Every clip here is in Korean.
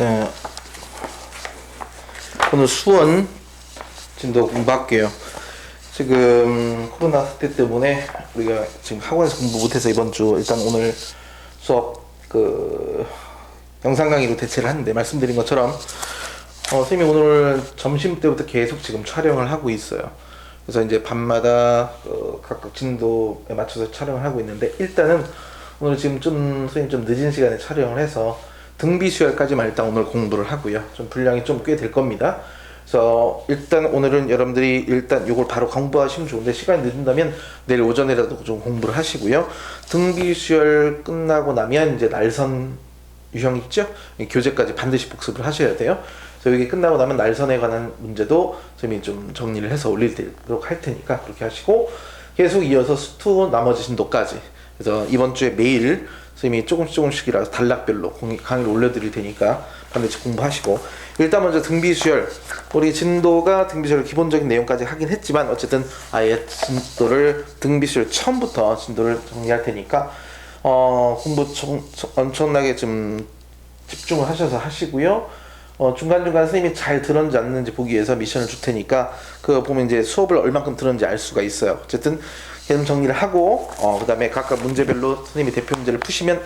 자, 오늘 수원 진도 공부할게요. 지금 코로나 사태 때문에 우리가 지금 학원에서 공부 못해서 이번 주 일단 오늘 수업 그 영상 강의로 대체를 하는데 말씀드린 것처럼 어, 선생님이 오늘 점심 때부터 계속 지금 촬영을 하고 있어요. 그래서 이제 밤마다 어, 각각 진도에 맞춰서 촬영을 하고 있는데 일단은 오늘 지금 좀 선생님 좀 늦은 시간에 촬영을 해서 등비 수혈까지만 일단 오늘 공부를 하고요. 좀 분량이 좀 꽤 될 겁니다. 그래서 일단 오늘은 여러분들이 일단 이걸 바로 공부하시면 좋은데 시간이 늦는다면 내일 오전에라도 좀 공부를 하시고요. 등비 수혈 끝나고 나면 이제 날선 유형 있죠? 이 교재까지 반드시 복습을 하셔야 돼요. 그래서 이게 끝나고 나면 날선에 관한 문제도 선생님이 좀 정리를 해서 올리도록 할 테니까 그렇게 하시고 계속 이어서 수투 나머지 진도까지 그래서 이번 주에 매일 선생님이 조금씩 조금씩이라도 단락별로 강의를 올려드릴 테니까 반드시 공부하시고 일단 먼저 등비수열 우리 진도가 등비수열 기본적인 내용까지 하긴 했지만 어쨌든 아예 진도를 등비수열 처음부터 진도를 정리할 테니까 어 공부 청- 청- 엄청나게 좀 집중을 하셔서 하시고요. 어, 중간중간 선생님이 잘 들었는지 안 듣는지 보기 위해서 미션을 줄 테니까 그거 보면 이제 수업을 얼만큼 들었는지 알 수가 있어요. 어쨌든 개념 정리를 하고 어, 그 다음에 각각 문제별로 선생님이 대표 문제를 푸시면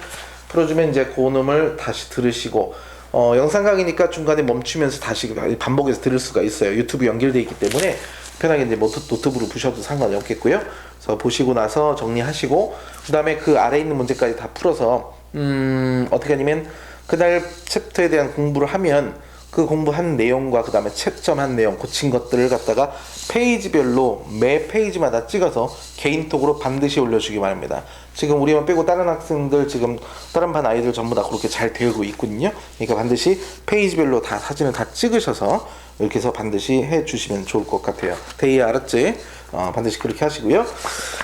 풀어주면 이제 고놈을 다시 들으시고 어, 영상 강의니까 중간에 멈추면서 다시 반복해서 들을 수가 있어요. 유튜브 연결돼 있기 때문에 편하게 이제 노트, 노트북으로 보셔도 상관이 없겠고요. 그래서 보시고 나서 정리하시고 그다음에 그 아래 있는 문제까지 다 풀어서 음, 어떻게 하냐면 그날 챕터에 대한 공부를 하면 그 공부한 내용과 그 다음에 채점한 내용 고친 것들을 갖다가 페이지별로 매 페이지마다 찍어서 개인톡으로 반드시 올려주기 바랍니다. 지금 우리만 빼고 다른 학생들 지금 다른 반 아이들 전부 다 그렇게 잘 되고 있거든요. 그러니까 반드시 페이지별로 다 사진을 다 찍으셔서 이렇게 해서 반드시 해 주시면 좋을 것 같아요. 대의 알았지? 어, 반드시 그렇게 하시고요.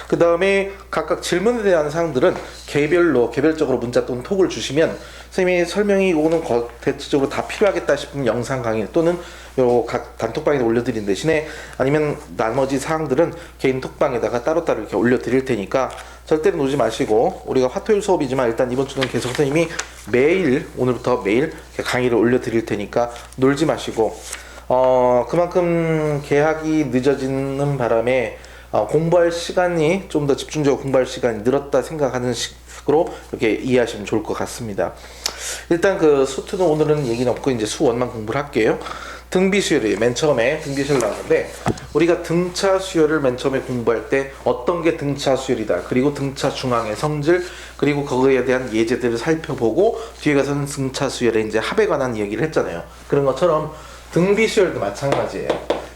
그 다음에 각각 질문에 대한 사항들은 개별로 개별적으로 문자 또는 톡을 주시면 선생님이 설명이 오는 거 대체적으로 다 필요하겠다 싶은 영상 강의 또는 요각 단톡방에 올려드린 대신에 아니면 나머지 사항들은 개인 톡방에다가 따로따로 이렇게 올려드릴 테니까 절대로 놓지 마시고 우리가 화토일 수업이지만 일단 이번 주는 계속 선생님이 매일 오늘부터 매일 강의를 올려드릴 테니까 놀지 마시고 어 그만큼 개학이 늦어지는 바람에 어, 공부할 시간이 좀 더 집중적으로 공부할 시간이 늘었다 생각하는 식으로 이렇게 이해하시면 좋을 것 같습니다. 일단 그 수투는 오늘은 얘기는 없고 이제 수원만 공부를 할게요. 등비 수열이 맨 처음에 등비 수열 나왔는데 우리가 등차 수열을 맨 처음에 공부할 때 어떤 게 등차 수열이다 그리고 등차 중앙의 성질 그리고 거기에 대한 예제들을 살펴보고 뒤에 가서는 등차 수열의 이제 합에 관한 얘기를 했잖아요. 그런 것처럼 등비 수열도 마찬가지예요.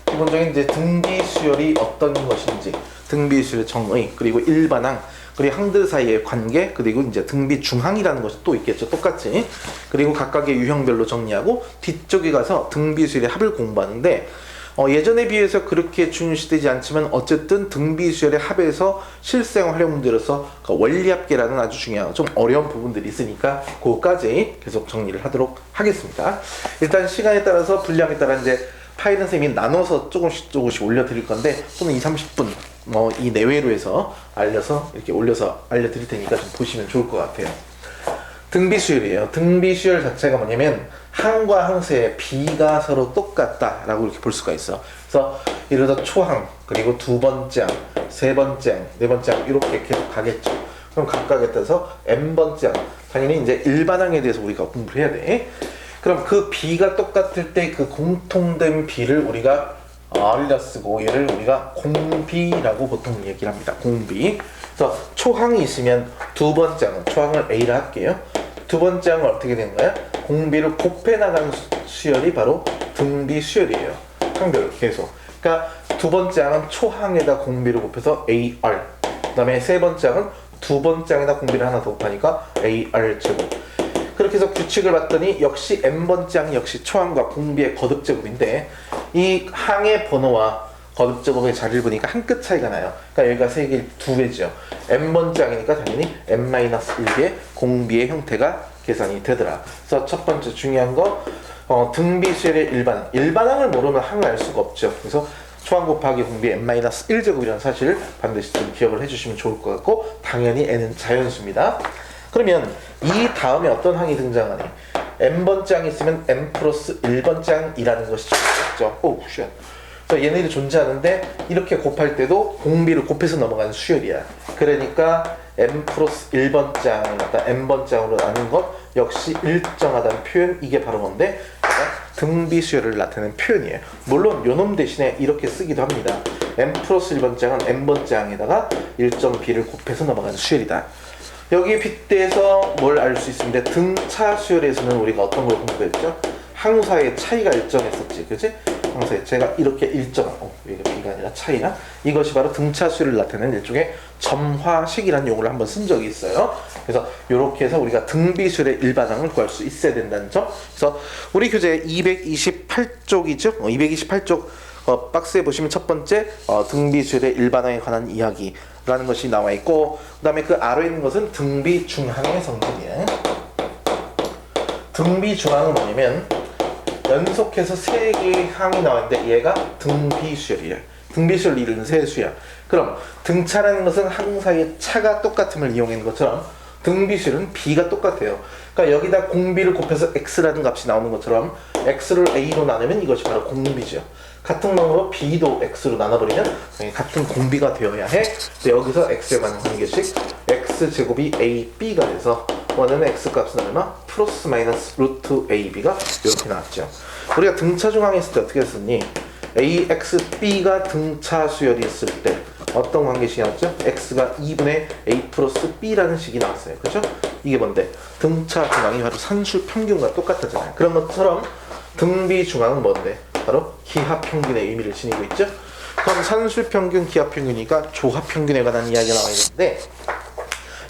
기본적인 이제 등비 수열이 어떤 것인지 등비 수열의 정의 그리고 일반항 그리고 항들 사이의 관계 그리고 이제 등비 중항이라는 것이 또 있겠죠 똑같이 그리고 각각의 유형별로 정리하고 뒤쪽에 가서 등비 수열의 합을 공부하는데 어, 예전에 비해서 그렇게 중요시되지 않지만 어쨌든 등비 수열의 합에서 실생 활용 문제로서 그 원리합계라는 아주 중요한 좀 어려운 부분들이 있으니까 그거까지 계속 정리를 하도록 하겠습니다. 일단 시간에 따라서 분량에 따라 이제 파일은 선생님이 나눠서 조금씩 조금씩 올려드릴 건데 또는 2, 30분 뭐 이 내외로 해서 알려서 이렇게 올려서 알려드릴 테니까 좀 보시면 좋을 것 같아요. 등비수열이에요. 등비수열 자체가 뭐냐면 항과 항수의 비가 서로 똑같다라고 이렇게 볼 수가 있어. 그래서 예를 들어 초항 그리고 두 번째 항, 세 번째 항, 네 번째 항 이렇게 계속 가겠죠. 그럼 각각에 따라서 n 번째 항 당연히 이제 일반항에 대해서 우리가 공부를 해야 돼. 그럼 그 비가 똑같을 때 그 공통된 비를 우리가 알려 쓰고 얘를 우리가 공비라고 보통 얘기를 합니다. 공비. 그래서 초항이 있으면 두 번째 항은 초항을 A를 할게요. 두 번째 항은 어떻게 되는 거야? 공비를 곱해 수- 수열이 바로 등비 수열이에요. 항별로 계속. 그러니까 두 번째 항은 초항에다 공비를 곱해서 AR. 그다음에 세 번째 항은 두 번째 항에다 공비를 하나 더 곱하니까 AR 제곱. 그렇게 해서 규칙을 봤더니 역시 n번째 항이 역시 초항과 공비의 거듭 제곱인데 이 항의 번호와 거듭 제곱의 자리를 보니까 한 끗 차이가 나요. 그러니까 여기가 세개 두 배죠. n번째 항이니까 당연히 n-1개의 공비의 형태가 계산이 되더라. 그래서 첫 번째 중요한 거 어, 등비수열의 일반항. 일반항을 모르면 항을 알 수가 없죠. 그래서 초항 곱하기 공비 n-1제곱이라는 사실을 반드시 좀 기억을 해주시면 좋을 것 같고 당연히 n은 자연수입니다. 그러면 이 다음에 어떤 항이 등장하니? n번째 항이 있으면 n 플러스 1번째 항이라는 것이 정해졌죠. 오, 쉣. 그래서 얘네들이 존재하는데 이렇게 곱할 때도 공비를 곱해서 넘어가는 수열이야. 그러니까 n 플러스 1번째 항을 갖다 n번째 항으로 나눈 것 역시 일정하다는 표현 이게 바로 뭔데? 등비 수열을 나타내는 표현이에요. 물론 요놈 대신에 이렇게 쓰기도 합니다. n 플러스 1번째 항은 n번째 항에다가 일정 b를 곱해서 넘어가는 수열이다. 여기에 빗대서 뭘 알 수 있습니다. 등차 수열에서는 우리가 어떤 걸 공부했죠? 항사의 차이가 일정했었지, 그지? 항사의 제가 이렇게 일정한, 어, 이게 아니라 차이나 이것이 바로 등차 수열을 나타내는 일종의 점화식이라는 용어를 한번 쓴 적이 있어요. 그래서 이렇게 해서 우리가 등비수열의 일반항을 구할 수 있어야 된다는 점. 그래서 우리 교재 228쪽이죠. 어, 228쪽 어, 박스에 보시면 첫 번째 어, 등비수열의 일반항에 관한 이야기라는 것이 나와 있고 그다음에 그 아래에 있는 것은 등비 중항의 성질이에요. 등비 중항은 뭐냐면 연속해서 세 개의 항이 나왔는데 얘가 등비수열이에요. 등비수열 이루는 세수야. 그럼 등차라는 것은 항사의 차가 똑같음을 이용한 것처럼 등비수열은 b가 똑같아요. 그러니까 여기다 공비를 곱해서 x라는 값이 나오는 것처럼 x를 a로 나누면 이것이 바로 공비죠. 같은 방법으로 b도 x로 나눠버리면 같은 공비가 되어야 해. 근데 여기서 x에 관한 관계식 x 제곱이 a b가 돼서 원하는 x 값은 얼마? 플러스 마이너스 루트 ab가 이렇게 나왔죠. 우리가 등차 중항 했을 때 어떻게 했었니? AXB가 등차 수열이 있을 때 어떤 관계식이 나왔죠? X가 2분의 A 플러스 B라는 식이 나왔어요. 그죠? 이게 뭔데? 등차 중앙이 바로 산술 평균과 똑같았잖아요. 그런 것처럼 등비 중앙은 뭔데? 바로 기하 평균의 의미를 지니고 있죠? 그럼 산술 평균, 기하 평균이니까 조합 평균에 관한 이야기가 나와 있는데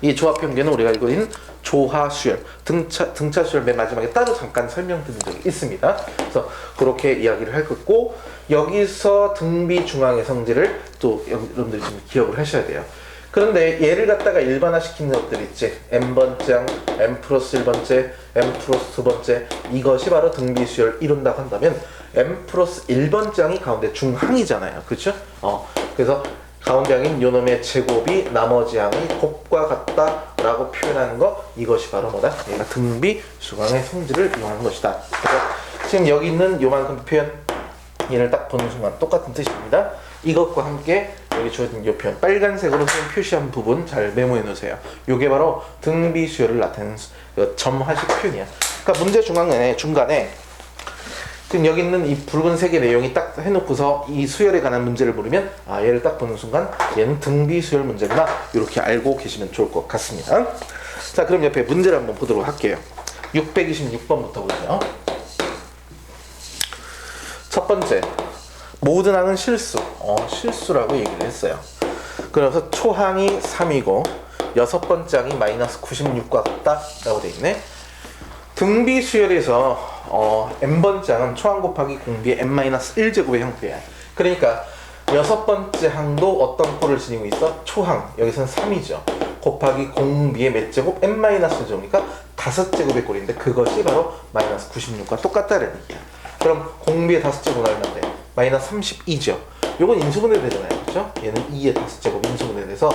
이 조합 평균은 우리가 알고 있는 조화 수열, 등차 등차 수열 맨 마지막에 따로 잠깐 설명드린 적이 있습니다. 그래서 그렇게 이야기를 할 거고 여기서 등비 중앙의 성질을 또 여러분들이 좀 기억을 하셔야 돼요. 그런데 얘를 갖다가 일반화시키는 것들 있지 n 번째 항, n 플러스 1번째, n 플러스 두 번째 이것이 바로 등비 수열 이룬다고 한다면 n 플러스 1번째 항이 가운데 중항이잖아요. 그렇죠? 어 그래서 가운데 항인 요놈의 제곱이 나머지 항이 곱과 같다라고 표현하는 거 이것이 바로 뭐다? 얘가 등비 수강의 성질을 이용하는 것이다. 그래서 지금 여기 있는 요만큼 표현 얘를 딱 보는 순간 똑같은 뜻입니다. 이것과 함께 여기 주어진 이 표현 빨간색으로 표시한 부분 잘 메모해 놓으세요. 요게 바로 등비 수열을 나타내는 수- 그 점화식 표현이야. 그러니까 문제 중간에 중간에 지금 여기 있는 이 붉은색의 내용이 딱 해놓고서 이 수열에 관한 문제를 물으면 아 얘를 딱 보는 순간 얘는 등비 수열 문제구나 이렇게 알고 계시면 좋을 것 같습니다. 자 그럼 옆에 문제를 한번 보도록 할게요. 626번부터 보죠. 첫 번째 모든 항은 실수. 어 실수라고 얘기를 했어요. 그래서 초항이 3이고 여섯 번째 항이 마이너스 96과 같다라고 돼 있네. 등비 수열에서 어, n번째 항은 초항 곱하기 공비의 n-1제곱의 형태야. 그러니까 여섯 번째 항도 어떤 꼴을 지니고 있어? 초항. 여기서는 3이죠. 곱하기 공비의 몇 제곱? n-제곱이니까 다섯 제곱의 꼴인데 그것이 바로 마이너스 96과 똑같다는 얘기야. 그럼 공비의 다섯 제곱은 얼마인데? 마이너스 32죠. 요건 인수분해 되잖아요. 그렇죠? 얘는 2의 다섯 제곱 인수분해 돼서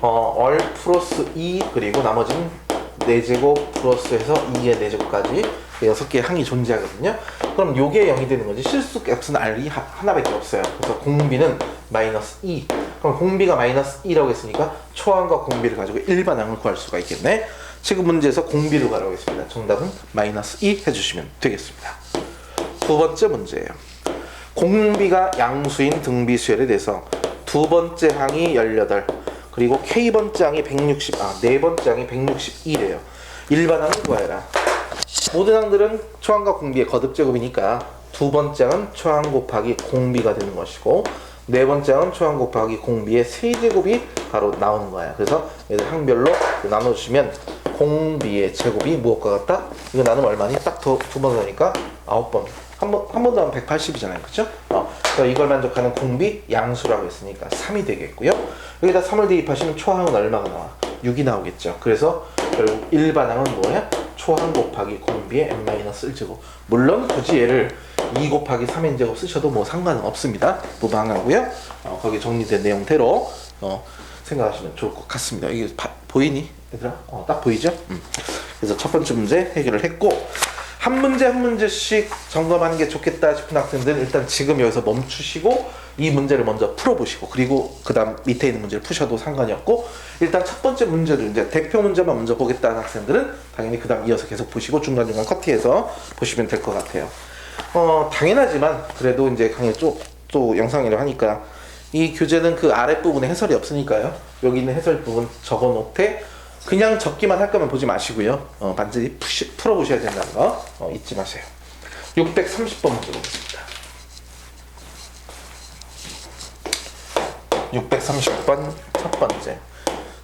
어, 얼 플러스 2 그리고 나머지는 4제곱 플러스해서 2의 4제곱까지 6개의 항이 존재하거든요. 그럼 요게 0이 되는 거지. 실수 값은 R이 하- 하나밖에 없어요. 그래서 공비는 마이너스 2. 그럼 공비가 마이너스 2라고 했으니까 초항과 공비를 가지고 일반항을 구할 수가 있겠네. 지금 문제에서 공비를 구하라고 했습니다. 정답은 마이너스 2 해주시면 되겠습니다. 두 번째 문제예요. 공비가 양수인 등비 수열에 대해서 두 번째 항이 18 그리고 K번째 항이 160, 아, 네 번째 항이 161이에요. 일반항을 구하여라. 모든 항들은 초항과 공비의 거듭 제곱이니까 두 번째 항은 초항 곱하기 공비가 되는 것이고 네 번째 항은 초항 곱하기 공비의 세제곱이 바로 나오는 거야. 그래서 얘들 항별로 나눠주시면 공비의 제곱이 무엇과 같다? 이거 나누면 얼마니? 딱 두 번 하니까 아홉 번. 한 번, 한 번 더 하면 180이잖아요. 그쵸? 어, 그래서 이걸 만족하는 공비 양수라고 했으니까 3이 되겠고요. 여기다 3을 대입하시면 초항은 얼마가 나와? 6이 나오겠죠. 그래서 결국 일반항은 뭐야? 초항 곱하기 공비의 n-1제곱. 물론 굳이 얘를 2 곱하기 3n제곱 쓰셔도 뭐 상관은 없습니다. 무방하고요. 어, 거기 정리된 내용대로 어, 생각하시면 좋을 것 같습니다. 이게 바- 보이니? 얘들아? 어, 딱 보이죠? 음. 그래서 첫 번째 문제 해결을 했고 한 문제 한 문제씩 점검하는 게 좋겠다 싶은 학생들은 일단 지금 여기서 멈추시고 이 문제를 먼저 풀어보시고 그리고 그 다음 밑에 있는 문제를 푸셔도 상관이 없고 일단 첫 번째 문제를 이제 대표 문제만 먼저 보겠다는 학생들은 당연히 그 다음 이어서 계속 보시고 중간중간 커트해서 보시면 될 것 같아요. 어, 당연하지만 그래도 이제 강의 또, 또 영상이라 하니까 이 교재는 그 아랫부분에 해설이 없으니까요. 여기 있는 해설 부분 적어 놓되 그냥 적기만 할 거면 보지 마시고요. 어, 반드시 푸시, 풀어보셔야 된다는 거 어, 잊지 마세요. 630번 문제 보겠습니다. 630번 첫 번째.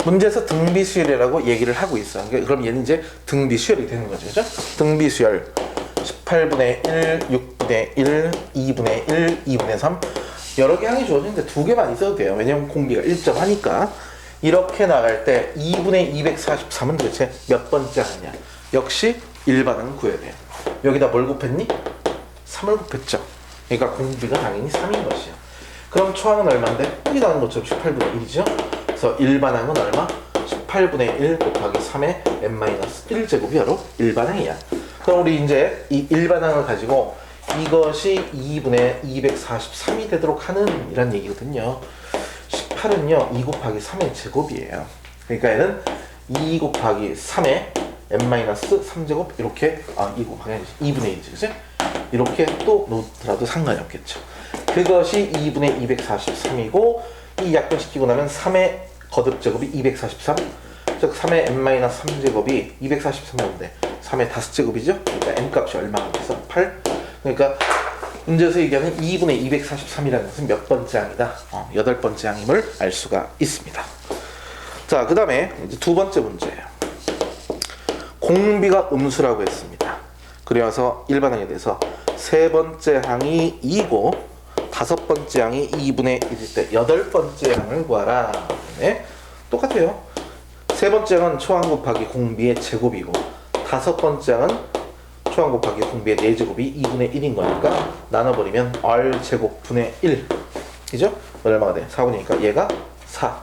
문제에서 등비수열이라고 얘기를 하고 있어. 그러니까 그럼 얘는 이제 등비수열이 되는 거죠. 그죠? 등비수열. 18분의 1, 6분의 1, 2분의 1, 2분의 3. 여러 개 항이 주어지는데 두 개만 있어도 돼요. 왜냐면 공비가 일정하니까. 이렇게 나갈 때 2분의 243은 도대체 몇 번째 항이냐? 역시 일반항 구해야 돼요. 여기다 뭘 곱했니? 3을 곱했죠. 그러니까 공비가 당연히 3인 것이야. 그럼 초항은 얼마인데? 여기 나오는 것처럼 18분의 1이죠? 그래서 일반항은 얼마? 18분의 1 곱하기 3의 n-1제곱이 바로 일반항이야. 그럼 우리 이제 이 일반항을 가지고 이것이 2분의 243이 되도록 하는 이란 얘기거든요. 18은요, 2 곱하기 3의 제곱이에요. 그러니까 얘는 2 곱하기 3의 n-3제곱 이렇게 아, 2 곱하기 2분의 1이지, 그치? 이렇게 또 놓더라도 상관이 없겠죠. 그것이 2분의 243이고 이 약분시키고 나면 3의 거듭 제곱이 243. 즉 3의 n-3제곱이 243이었는데 3의 5제곱이죠? 그러니까 n값이 얼마가 돼서 8. 그러니까 문제에서 얘기하는 2분의 243이라는 것은 몇 번째 항이다? 어, 여덟 번째 항임을 알 수가 있습니다. 자, 그 다음에 두 번째 문제예요. 공비가 음수라고 했습니다. 그래서 일반항에 대해서 세 번째 항이 2고 다섯 번째 항이 2분의 1일 때 여덟 번째 항을 구하라. 네, 똑같아요. 세 번째 항은 초항 곱하기 공비의 제곱이고 다섯 번째 항은 초항 곱하기 공비의 4제곱이 2분의 1인 거니까 나눠버리면 r 제곱 분의 1 이죠? 얼마가 돼? 4분이니까 얘가 4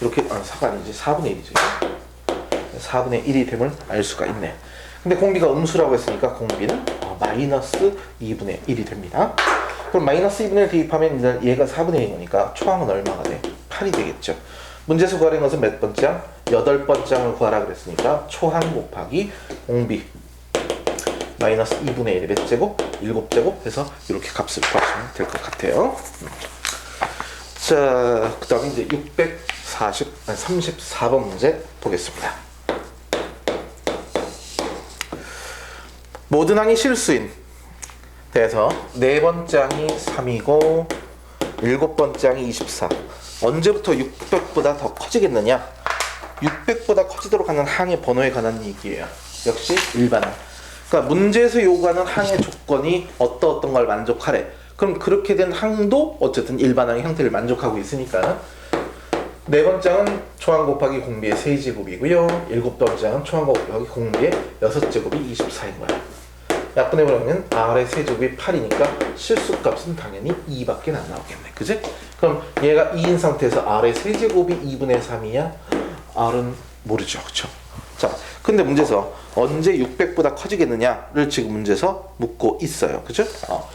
이렇게 아 4가 아니지 4분의 1이죠 4분의 1이 됨을 알 수가 있네 근데 공비가 음수라고 했으니까 공비는 어, 마이너스 2분의 1이 됩니다 그럼 마이너스 2분의 1 대입하면 얘가 4분의 1인 거니까 초항은 얼마가 돼? 8이 되겠죠 문제에서 구하는 것은 몇 번째 항? 여덟 번째 항을 구하라 그랬으니까 초항 곱하기 공비 마이너스 2분의 1의 몇 제곱? 7제곱 해서 이렇게 값을 구하시면 될 것 같아요. 자, 그 다음에 이제 640, 아니 34번 문제 보겠습니다. 모든 항이 실수인 돼서 네 번째 항이 3이고 일곱 번째 항이 24. 언제부터 600보다 더 커지겠느냐? 600보다 커지도록 하는 항의 번호에 관한 얘기예요. 역시 일반항. 그러니까 문제에서 요구하는 항의 조건이 어떤 어떤 걸 만족하래. 그럼 그렇게 된 항도 어쨌든 일반항의 형태를 만족하고 있으니까 네 번째는 초항 곱하기 공비의 세제곱이고요. 일곱 번째는 초항 곱하기 공비의 여섯 제곱이 24인 거야. 약분해 보면 r의 세제곱이 8이니까 실수값은 당연히 2밖에 안 나오겠네. 그지? 그럼 얘가 2인 상태에서 r의 세제곱이 2분의 3이야? r은 모르죠. 그렇죠? 자, 근데 문제에서 언제 600보다 커지겠느냐를 지금 문제에서 묻고 있어요. 그죠? 어.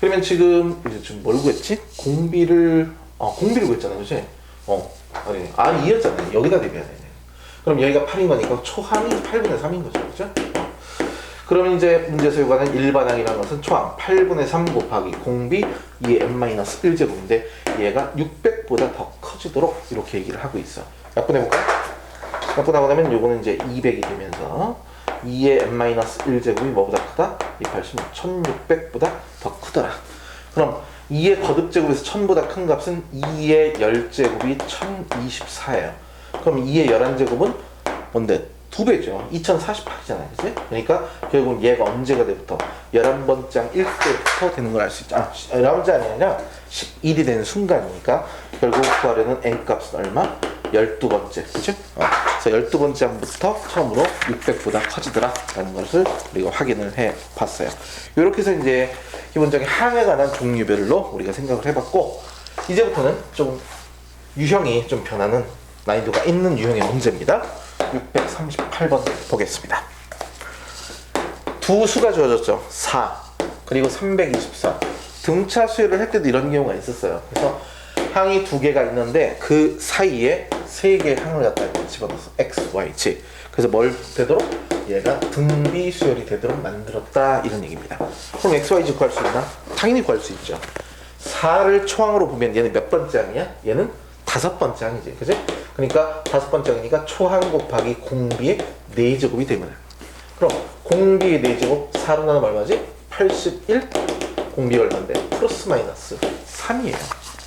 그러면 지금 이제 좀뭘 구했지? 공비를 어, 공비를 구했잖아요. 그지? 어. 아니, 아, 2였잖아요. 여기다 대비해야 되네. 그럼 여기가 8인 거니까 초항이 8분의 3인 거죠. 그죠? 어. 그러면 이제 문제에서 요구하는 일반항이라는 것은 초항 8분의 3 곱하기 공비 2의 n-1제곱인데 얘가 600보다 더 커지도록 이렇게 얘기를 하고 있어. 약분해 볼까요? 약분하고 나면 요거는 이제 200이 되면서 2의 n-1제곱이 뭐보다 크다? 280, 1600보다 더 크더라. 그럼 2의 거듭제곱에서 1000보다 큰 값은 2의 10제곱이 1024예요. 그럼 2의 11제곱은 뭔데? 두 배죠. 2048이잖아요. 그치? 그러니까 결국 얘가 언제가 돼부터 11번째 장 1때부터 되는 걸 알 수 있죠. 아, 11번째 아니라 11이 되는 순간이니까 결국 구하려는 n값은 얼마? 12번째. 그죠? 어. 그래서 12번째 항부터 처음으로 600보다 커지더라. 라는 것을 우리가 확인을 해 봤어요. 이렇게 해서 이제 기본적인 항에 관한 종류별로 우리가 생각을 해 봤고, 이제부터는 좀 유형이 좀 변하는 난이도가 있는 유형의 문제입니다. 638번 보겠습니다. 두 수가 주어졌죠. 4 그리고 324 등차 수열을 할 때도 이런 경우가 있었어요. 그래서 항이 두 개가 있는데 그 사이에 세 개의 항을 갖다 집어넣어서 x, y, z 그래서 뭘 되도록 얘가 등비 수열이 되도록 만들었다 이런 얘기입니다. 그럼 x, y, z 구할 수 있나? 당연히 구할 수 있죠. 4를 초항으로 보면 얘는 몇 번째 항이야? 얘는 다섯 번째 항이지. 그지? 그러니까 다섯 번째 항이니까 초항 곱하기 공비의 4제곱이 되면 그럼 공비의 4제곱 4로 나누면 얼마지? 81 공비가 얼마인데? 플러스 마이너스 3이에요.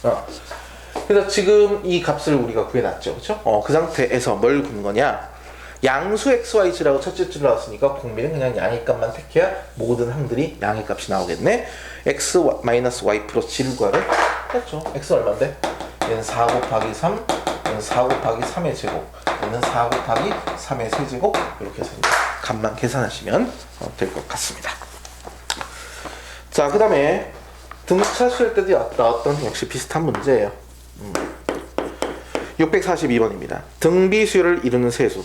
어. 그래서 지금 이 값을 우리가 구해놨죠. 그쵸? 어, 그 상태에서 뭘 구는 거냐? 양수 xyz라고 첫째 줄 나왔으니까 공비는 그냥 양의 값만 택해야 모든 항들이 양의 값이 나오겠네. x 마이너스 y 플러스 7 구하래. 했죠. x 얼마인데? 얘는 4 곱하기 3, 얘는 4 곱하기 3의 제곱, 얘는 4 곱하기 3의 세제곱 이렇게 해서 값만 계산하시면 어, 될것 같습니다. 자, 그 다음에 수열 때도 나왔던 역시 비슷한 문제예요. 642번입니다. 등비 수열을 이루는 세수.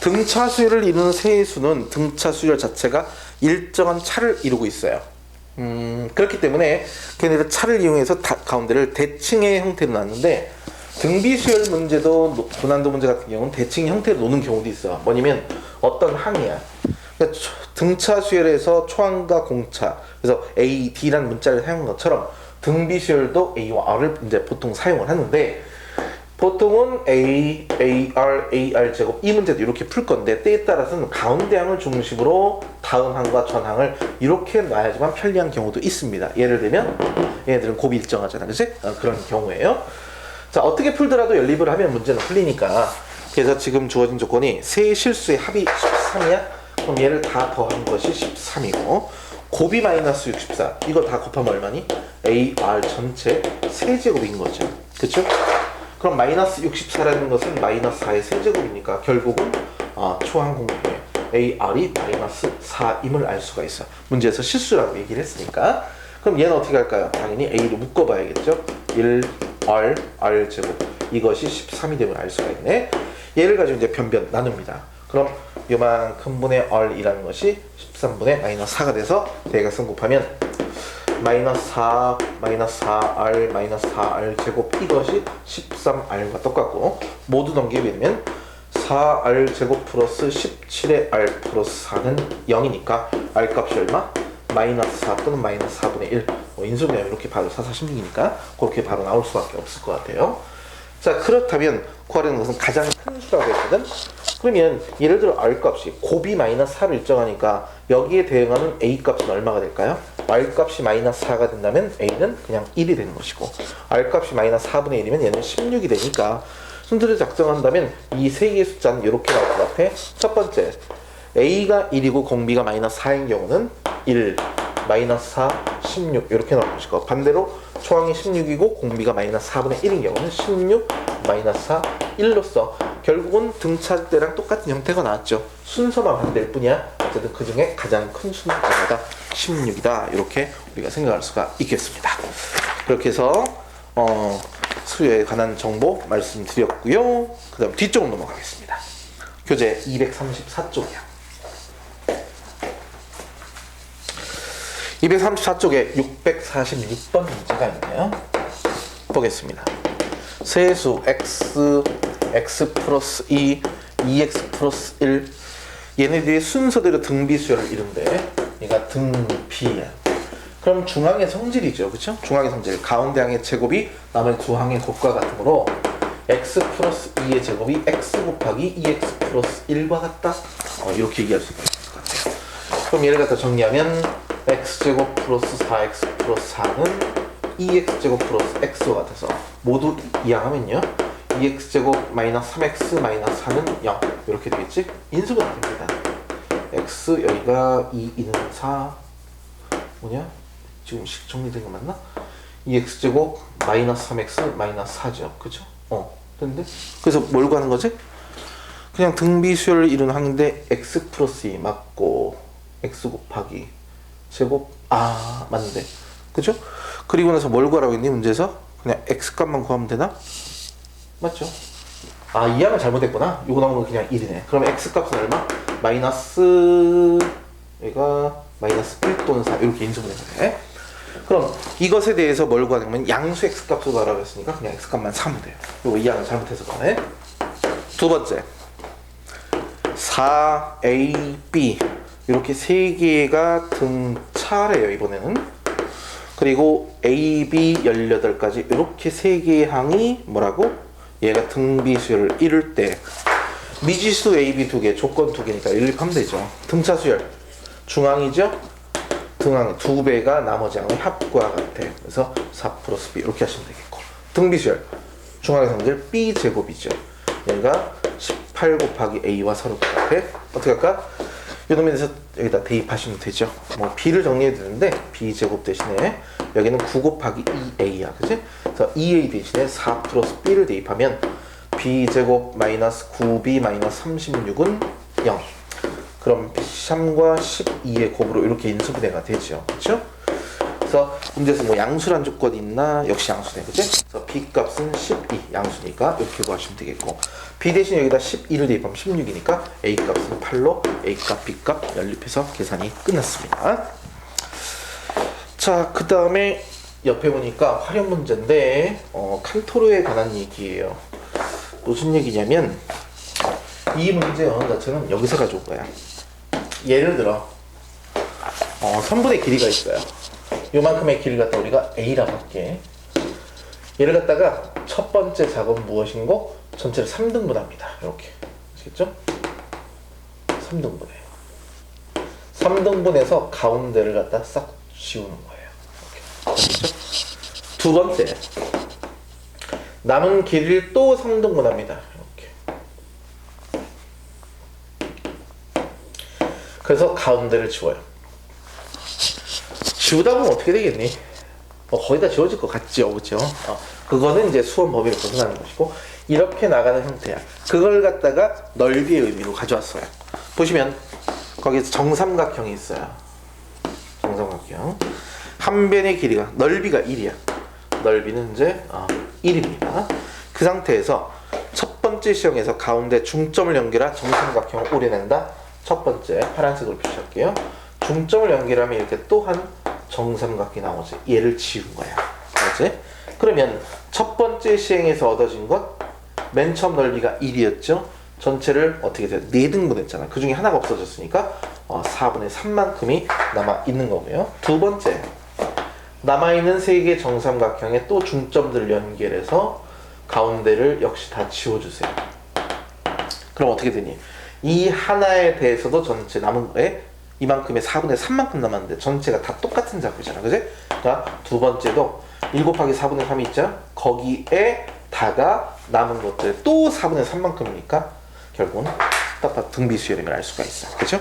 등차 수열을 이루는 세수는 등차 수열 자체가 일정한 차를 이루고 있어요. 음, 그렇기 때문에 걔네들 차를 이용해서 다, 가운데를 대칭의 형태로 놨는데 등비 수열 문제도 노- 고난도 문제 같은 경우는 대칭 형태로 노는 경우도 있어. 뭐냐면 어떤 항이야. 그러니까 초- 등차 수열에서 초항과 공차 그래서 A, D라는 문자를 사용한 것처럼 등비 수열도 A와 R을 이제 보통 사용을 하는데 보통은 A, AR, AR 제곱 이 문제도 이렇게 풀 건데 때에 따라서는 가운데 항을 중심으로 다음 항과 전 항을 이렇게 놔야지만 편리한 경우도 있습니다. 예를 들면 얘네들은 곱이 일정하잖아, 그치? 어, 그런 경우예요. 자 어떻게 풀더라도 연립을 하면 문제는 풀리니까 그래서 지금 주어진 조건이 세 실수의 합이 13이야? 그럼 얘를 다 더한 것이 13이고 곱이 마이너스 64 이거 다 곱하면 얼마니? AR 전체 세제곱인 거죠. 그쵸? 그럼 마이너스 64라는 것은 마이너스 4의 세제곱이니까 결국은 어, 초항 공분의 AR이 마이너스 4임을 알 수가 있어. 문제에서 실수라고 얘기를 했으니까. 그럼 얘는 어떻게 할까요? 당연히 A로 묶어봐야겠죠. 1, R, R 제곱. 이것이 13이 되면 알 수가 있네. 얘를 가지고 이제 변변 나눕니다. 그럼 요만큼 분의 R이라는 것이 13분의 마이너스 4가 돼서 대각선 곱하면 마이너스 4 마이너스 4r 마이너스 4r 제곱 이것이 13r과 똑같고 모두 넘기면 4r 제곱 플러스 17의 r 플러스 4는 0이니까 r 값이 얼마? 마이너스 4 또는 마이너스 4분의 1 뭐 인수분해 이렇게 바로 4, 4, 16이니까 그렇게 바로 나올 수밖에 없을 것 같아요. 자 그렇다면 구하려는 것은 가장 큰 수라고 했거든? 그러면 예를 들어 r 값이 곱이 마이너스 4로 일정하니까 여기에 대응하는 a 값은 얼마가 될까요? r 값이 마이너스 4가 된다면 a는 그냥 1이 되는 것이고 r 값이 마이너스 4분의 1이면 얘는 16이 되니까 순서를 작성한다면 이 세 개의 숫자는 이렇게 나올 것 같아. 첫 번째 a가 1이고 공비가 마이너스 4인 경우는 1 마이너스 4 16 이렇게 나올 것이고 반대로 초항이 16이고 공비가 마이너스 4분의 1인 경우는 16 마이너스 4 1로서 결국은 등차 때랑 똑같은 형태가 나왔죠. 순서만 반대일 뿐이야. 어쨌든 그 중에 가장 큰 얼마다 16이다. 이렇게 우리가 생각할 수가 있겠습니다. 그렇게 해서 어, 수요에 관한 정보 말씀드렸고요. 그 다음 뒤쪽 넘어가겠습니다. 교재 234쪽이요 234쪽에 646번 문제가 있네요. 보겠습니다. 세수 x, x 플러스 2, 2x 플러스 1 얘네들이 순서대로 등비수열을 이룬대. 얘가 등비야. 그럼 중앙의 성질이죠. 그쵸? 중앙의 성질. 가운데 항의 제곱이 나머지 두 항의 곱과 같으므로 x 플러스 2의 제곱이 x 곱하기 2x 플러스 1과 같다. 어, 이렇게 얘기할 수 있을 것 같아요. 그럼 얘를 갖다 정리하면 x제곱 플러스 4x 플러스 4는 2x제곱 플러스 x와 같아서 모두 이항하면요 2x제곱 마이너스 3x 마이너스 4는 0 이렇게 되겠지? 인수분해 됩니다 x 여기가 2, 2는 4 뭐냐? 지금 식 정리된 거 맞나? 2x제곱 마이너스 3x 마이너스 4죠 그쵸? 어 됐는데? 그래서 뭘 구하는 거지? 그냥 등비 수열을 이루는 항인데 x 플러스 2 맞고 x 곱하기 제곱 아 맞는데 그죠? 그리고 나서 뭘 구하라고 했니 문제에서 그냥 x 값만 구하면 되나? 맞죠? 아 이항을 잘못했구나 이거 나온 건 그냥 1이네 그럼 x 값은 얼마? 마이너스 여기가 마이너스 1 또는 4 이렇게 인수분해 돼. 그럼 이것에 대해서 뭘 구하냐면 양수 x 값을 구하라고 했으니까 그냥 x 값만 사면 돼요. 요거 이항을 잘못해서 거네. 두 번째 4ab 이렇게 세 개가 등차래요 이번에는 그리고 ab 18까지 이렇게 세 개의 항이 뭐라고? 얘가 등비수열을 이룰 때 미지수 ab 두 개, 조건 두 개니까 일립하면 되죠. 등차 수열 중앙이죠? 등항 두 배가 나머지 항의 합과 같아. 그래서 4 플러스 b 이렇게 하시면 되겠고 등비수열 중앙의 성질 b 제곱이죠. 얘가 18 곱하기 a와 서로 같아. 어떻게 할까? 이놈에 대해서 여기다 대입하시면 되죠. 뭐 b를 정리해 드는데 b 제곱 대신에 여기는 9 곱하기 2a야, 그지? 그래서 2a 대신에 4 플러스 b를 대입하면 b 제곱 마이너스 9b 마이너스 36은 0. 그럼 3과 12의 곱으로 이렇게 인수분해가 되죠. 그렇죠? 그래서 문제에서 뭐 양수란 조건이 있나? 역시 양수네. 그치? 그래서 b 값은 12 양수니까 이렇게 구하시면 되겠고 b 대신 여기다 12를 대입하면 16이니까 a 값은 8로 a 값, b 값 연립해서 계산이 끝났습니다. 자, 그 다음에 옆에 보니까 활용 문제인데 어, 칸토르에 관한 얘기예요. 무슨 얘기냐면 이 문제 어느 자체는 여기서 가져온 거야. 예를 들어 어, 선분의 길이가 있어요. 요만큼의 길이를 갖다 우리가 A라고 할게. 얘를 갖다가 첫 번째 작업은 무엇인고 전체를 3등분합니다. 이렇게. 아시겠죠? 3등분해. 3등분해서 가운데를 갖다 싹 지우는 거예요. 이렇게. 두 번째. 남은 길이를 또 3등분합니다. 이렇게. 그래서 가운데를 지워요. 지우다 보면 어떻게 되겠니? 어, 거의 다 지워질 것 같죠, 그죠? 어, 그거는 이제 수원 범위를 벗어나는 것이고 이렇게 나가는 형태야. 그걸 갖다가 넓이의 의미로 가져왔어요. 보시면 거기에서 정삼각형이 있어요. 정삼각형. 한 변의 길이가 넓이가 1이야. 넓이는 이제 어, 1입니다. 그 상태에서 첫 번째 시험에서 가운데 중점을 연결한 정삼각형을 오려낸다. 첫 번째 파란색으로 표시할게요. 중점을 연결하면 이렇게 또한 정삼각이 나오지. 얘를 지운 거야. 그렇지? 그러면 첫 번째 시행에서 얻어진 것 맨 처음 넓이가 1이었죠. 전체를 어떻게 돼요? 4등분 했잖아. 그 중에 하나가 없어졌으니까 어, 4분의 3만큼이 남아 있는 거고요. 두 번째 남아있는 세 개의 정삼각형에 또 중점들을 연결해서 가운데를 역시 다 지워주세요. 그럼 어떻게 되니? 이 하나에 대해서도 전체 남은 거에 이만큼의 4분의 3만큼 남았는데 전체가 다 똑같은 작업이잖아. 그지? 그러니까 두 번째도 1 곱하기 4분의 3이 있죠? 거기에 다가 남은 것들 또 4분의 3만큼이니까 결국은 딱딱 등비수열임을 알 수가 있어. 그렇죠?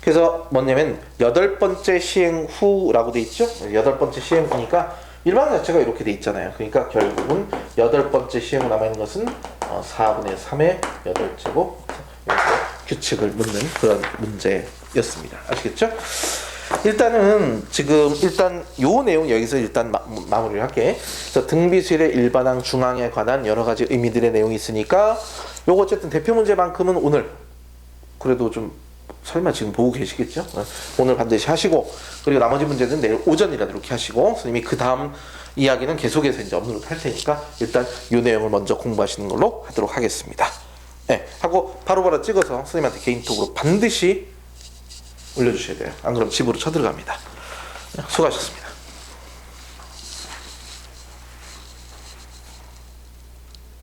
그래서 뭐냐면 여덟 번째 시행 후라고 돼 있죠? 여덟 번째 시행 후니까 일반 자체가 이렇게 돼 있잖아요. 그러니까 결국은 여덟 번째 시행 후 남아 있는 것은 어, 4분의 3의 여덟 제곱 이렇게 규칙을 묻는 그런 문제였습니다. 아시겠죠? 일단은 지금 일단 요 내용 여기서 일단 마, 마무리를 할게. 그래서 등비수열의 일반항 중항에 관한 여러 가지 의미들의 내용이 있으니까 요거 어쨌든 대표 문제만큼은 오늘 그래도 좀 설마 지금 보고 계시겠죠? 어, 오늘 반드시 하시고 그리고 나머지 문제는 내일 오전이라도 이렇게 하시고 선생님이 그 다음 이야기는 계속해서 이제 업로드 할 테니까 일단 이 내용을 먼저 공부하시는 걸로 하도록 하겠습니다. 네, 하고 바로바로 찍어서 선생님한테 개인톡으로 반드시 올려주셔야 돼요. 안 그러면 집으로 쳐들어갑니다. 수고하셨습니다.